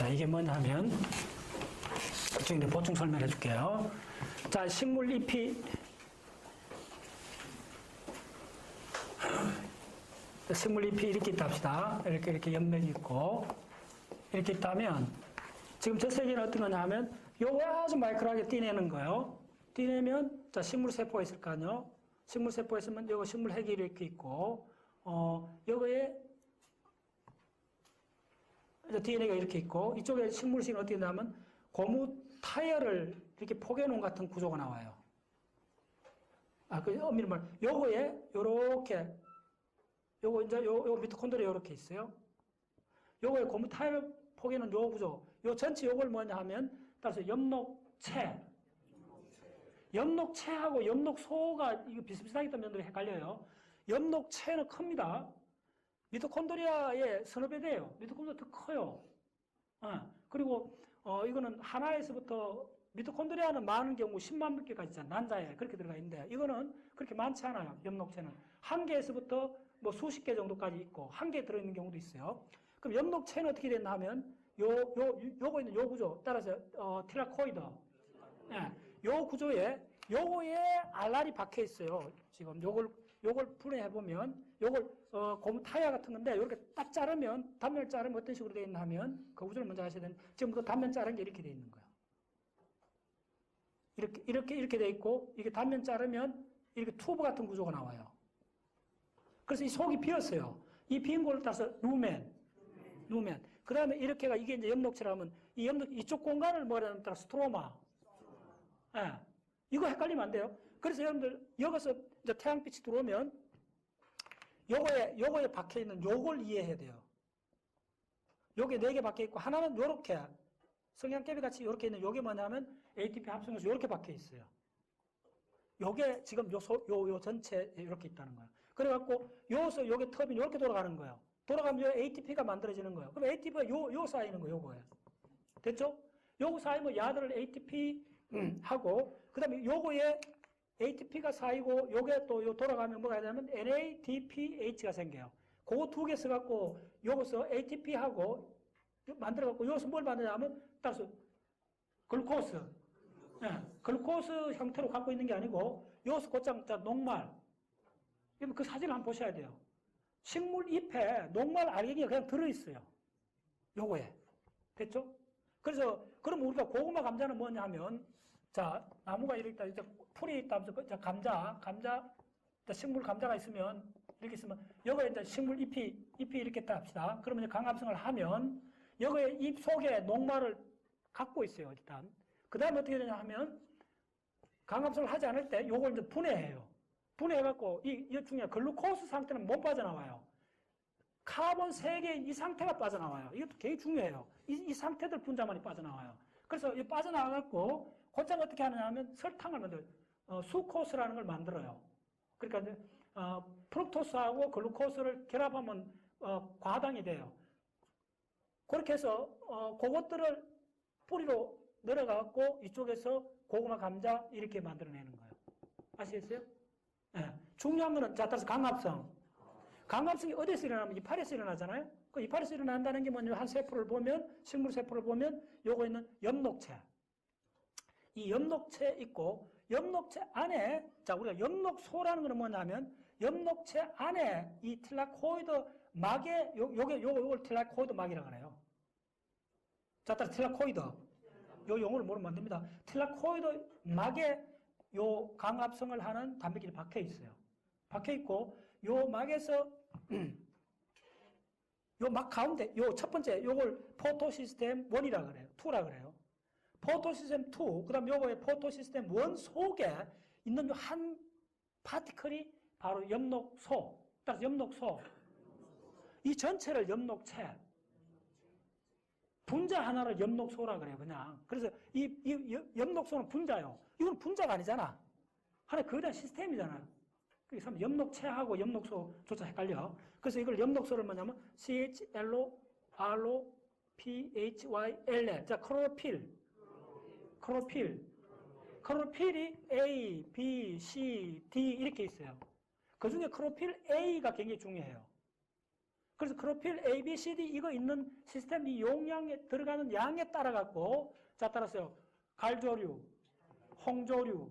자, 이게 뭐냐면, 그쪽에 보충 설명해 줄게요. 자, 식물 잎이, 식물 잎이 이렇게 있다 합시다. 이렇게, 이렇게 연맥이 있고, 이렇게 있다면, 지금 저 세계는 어떤 거냐 하면, 요거 아주 마이크로하게 띄내는 거예요. 띄내면, 자, 식물 세포가 있을 거 아니요? 식물 세포가 있으면, 요거 식물 핵이 이렇게 있고, 어, 요거에 DNA가 이렇게 있고 이쪽에 식물식은 어떻게 나면 고무 타이어를 이렇게 포개 놓은 같은 구조가 나와요. 아, 그 엄밀히 말, 요거에 요렇게 요거 이제 요, 요 미토콘드리아 요렇게 있어요. 요거에 고무 타이어 포개는 요 구조. 요 전체 요걸 뭐냐 하면 따라서 엽록체. 엽록체하고 엽록소가 이거 비슷비슷하기 때문에 헷갈려요. 엽록체는 큽니다. 미토콘드리아의 서너 배 돼요. 미토콘드리아 더 커요. 어, 그리고 어, 이거는 하나에서부터 미토콘드리아는 많은 경우 10만 개까지. 난자에 그렇게 들어가 있는데 이거는 그렇게 많지 않아요. 엽록체는 한 개에서부터 뭐 수십 개 정도까지 있고 한 개 들어있는 경우도 있어요. 그럼 엽록체는 어떻게 됐나 하면 요, 요, 요거 있는 요 구조 따라서 어, 티라코이드 예, 요 구조에 요거에 알알이 박혀 있어요. 지금 요걸 요걸 분해해 보면 요걸 어, 고무 타이어 같은 건데 이렇게 딱 자르면 단면을 자르면 어떤 식으로 되어 있나 하면 그 구조를 먼저 하셔야 되는 지금 그 단면 자른 게 이렇게 되어 있는 거예요. 이렇게 이렇게 이렇게 되어 있고 이게 단면 자르면 이렇게 튜브 같은 구조가 나와요. 그래서 이 속이 비었어요. 이 비인 걸 따서 루멘, 루멘. 그 다음에 이렇게가 이게 이제 염록체라면 이 염록 이쪽 공간을 뭐라는 따라 스트로마. 예. 이거 헷갈리면 안 돼요. 그래서 여러분들 여기서 이제 태양빛이 들어오면 요거에 요거에 박혀 있는 요걸 이해해야 돼요. 요게 네 개 박혀 있고 하나는 요렇게 성냥개비 같이 요렇게 있는 요게 뭐냐면 ATP 합성해서 요렇게 박혀 있어요. 요게 지금 요, 소, 요, 요 전체 이렇게 있다는 거예요. 그래갖고 요서 요게 터빈 이렇게 돌아가는 거예요. 돌아가면 요 ATP가 만들어지는 거예요. 그럼 ATP가 요, 요 쌓이는 거예요, 요거에. 됐죠? 요거 쌓이면 야들을 ATP 하고, 그 다음에 요거에 ATP가 쌓이고, 요게 또 요 돌아가면 뭐가 되냐면 NADPH가 생겨요. 그거 두 개 써갖고, 요거서 ATP하고 만들어갖고, 여기서 뭘 만드냐면, 따라서 글루코스. 예, 글루코스 형태로 갖고 있는 게 아니고, 여기서 곧장 자, 녹말. 그 사진을 한번 보셔야 돼요. 식물 잎에 녹말 알갱이가 그냥 들어있어요. 요거에. 됐죠? 그래서, 그럼 우리가 고구마 감자는 뭐냐 하면, 자, 나무가 이렇게 있다, 이제 풀이 있다 하면서, 그, 자, 감자, 감자, 자, 식물 감자가 있으면, 이렇게 있으면, 여기에 이제 식물 잎이, 잎이 이렇게 있다 합시다. 그러면 이제 강압성을 하면, 여기에 잎 속에 녹말을 갖고 있어요, 일단. 그 다음에 어떻게 되냐 하면, 강압성을 하지 않을 때 요걸 이제 분해해요. 분해해갖고, 이, 이 중에 글루코스 상태는 못 빠져나와요. 카본 3개 이 상태가 빠져나와요. 이것도 굉장히 중요해요. 이, 이 상태들 분자만이 빠져나와요. 그래서 이 빠져나와갖고, 곧장 어떻게 하느냐 하면 설탕을 만들어요. 어, 수코스라는 걸 만들어요. 그러니까, 이제, 어, 프룩토스하고 글루코스를 결합하면, 어, 과당이 돼요. 그렇게 해서, 어, 그것들을 뿌리로 내려가갖고, 이쪽에서 고구마, 감자, 이렇게 만들어내는 거예요. 아시겠어요? 예. 중요한 거는, 자, 따라서 강압성. 강압성이 어디서 일어나면 이파리에서 일어나잖아요? 그 이파리에서 일어난다는 게 뭐냐면 한 세포를 보면, 식물 세포를 보면 요거 있는 엽록체. 이 엽록체 있고, 엽록체 안에, 자, 우리가 엽록소라는 건 뭐냐면, 엽록체 안에 이 틸라코이드 막에, 요, 요게, 요거, 요걸 틸라코이드 막이라고 하네요. 자, 따라 틸라코이드. 요 용어를 모르면 안 됩니다. 틸라코이드 막에 요 강압성을 하는 단백질이 박혀 있어요. 박혀 있고, 요 막에서 요 막 가운데 요 첫 번째 요걸 포토 시스템 1이라 그래요. 2라 그래요. 포토 시스템 2, 그다음 요거의 포토 시스템 1 속에 있는 요 한 파티클이 바로 엽록소. 따라서 엽록소. 이 전체를 엽록체. 분자 하나를 엽록소라 그래요, 그냥. 그래서 이, 이 엽록소는 분자요. 이건 분자가 아니잖아. 하나의 거대한 시스템이잖아요. 그래서 엽록체하고 엽록소조차 헷갈려. 그래서 이걸 엽록소를 뭐냐면 CHLO, RO, PHYL. 자, 크로필. 크로필. 크로필이 A, B, C, D 이렇게 있어요. 그 중에 크로필 A가 굉장히 중요해요. 그래서 크로필 A, B, C, D 이거 있는 시스템 이 용량에 들어가는 양에 따라 갖고 자 따라서요 갈조류, 홍조류,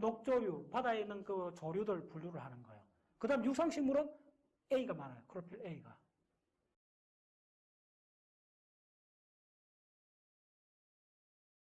녹조류 바다에 있는 그 조류들 분류를 하는 거예요. 그 다음 육상식물은 A가 많아요. 크로필 A가.